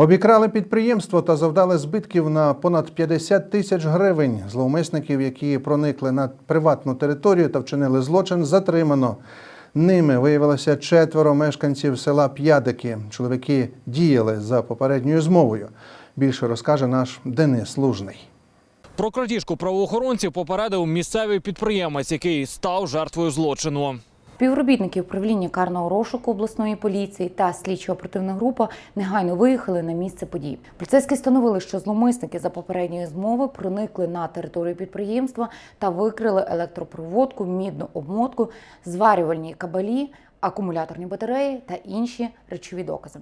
Обікрали підприємство та завдали збитків на понад 50 тисяч гривень. Зловмисників, які проникли на приватну територію та вчинили злочин, затримано. Ними виявилося четверо мешканців села П'ядики. Чоловіки діяли за попередньою змовою. Більше розкаже наш Денис Лужний. Про крадіжку правоохоронців попередив місцевий підприємець, який став жертвою злочину. Співробітники управління карного розшуку обласної поліції та слідчого оперативна група негайно виїхали на місце подій. Поліцейські встановили, що зломисники за попередньої змови проникли на територію підприємства та викрили електропроводку, мідну обмотку, зварювальні кабелі, акумуляторні батареї та інші речові докази.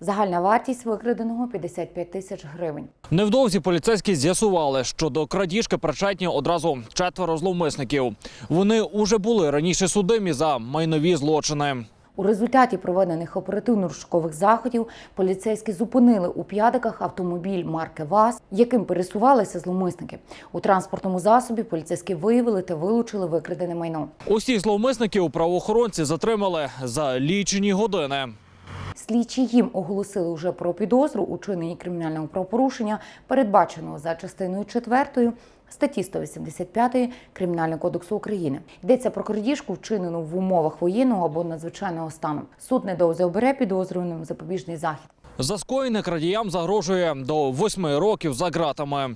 Загальна вартість викраденого 55 тисяч гривень. Невдовзі поліцейські з'ясували, що до крадіжки причетні одразу четверо зловмисників. Вони уже були раніше судимі за майнові злочини. У результаті проведених оперативно-розшукових заходів поліцейські зупинили у п'ядиках автомобіль марки ВАЗ, яким пересувалися зловмисники. У транспортному засобі поліцейські виявили та вилучили викрадене майно. Усіх зловмисників правоохоронці затримали за лічені години. Слідчі їм оголосили вже про підозру у чиненні кримінального правопорушення, передбаченого за частиною 4 статті 185 Кримінального кодексу України. Йдеться про крадіжку, вчинену в умовах воєнного або надзвичайного стану. Суд недовзі обере підозрюваним запобіжний захід. За скоєне крадіям загрожує до восьми років за ґратами.